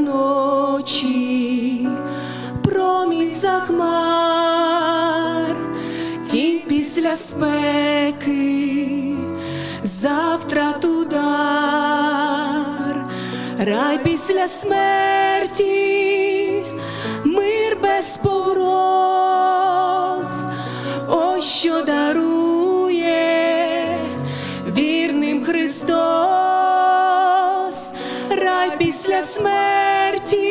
ночі, промінь за хмар, тінь після спеки, завтра удар, рай після смерті, мир без погроз, ось що дарує вірним Христос, рай після смерті,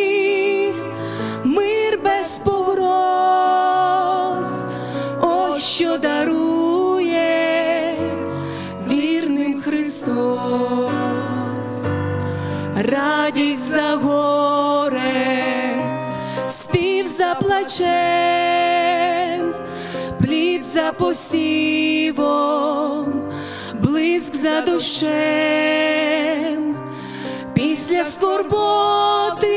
мир без погроз, ось що дарує вірним Христос, радість за горе, спів за плачем, плід за посівом, блиск за душем, після скорботи,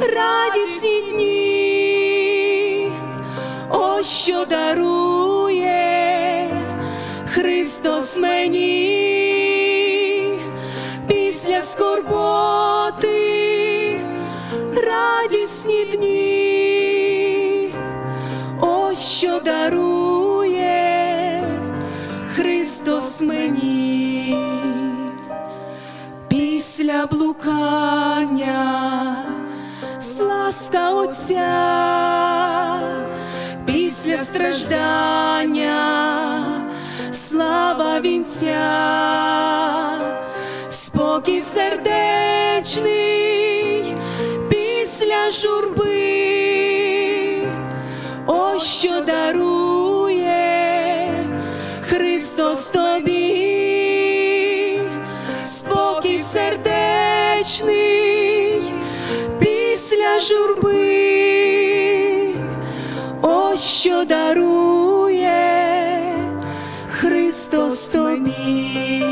радісні дні, ось що дарує Христос мені. Після скорботи, радісні дні, ось що дарує Христос мені після блукання, ласка Отця, після страждання, слава вінця, спокій сердечний, після журби, ось що дарує Христос тобі, сердечний, після журби, ось що дарує Христос тобі.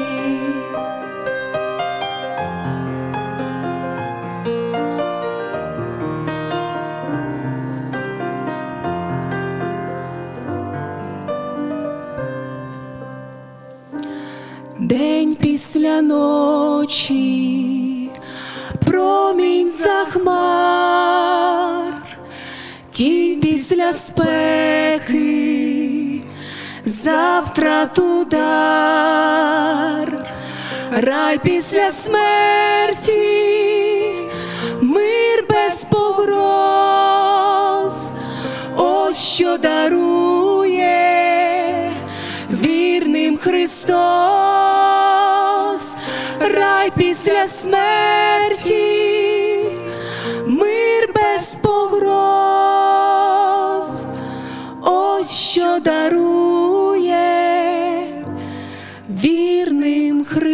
День після ночі, за хмар, тінь після спеки, завтра удар, рай після смерті, мир без погроз, ось що дарує вірним Христос, рай після смерті,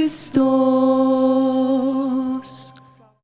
Христос.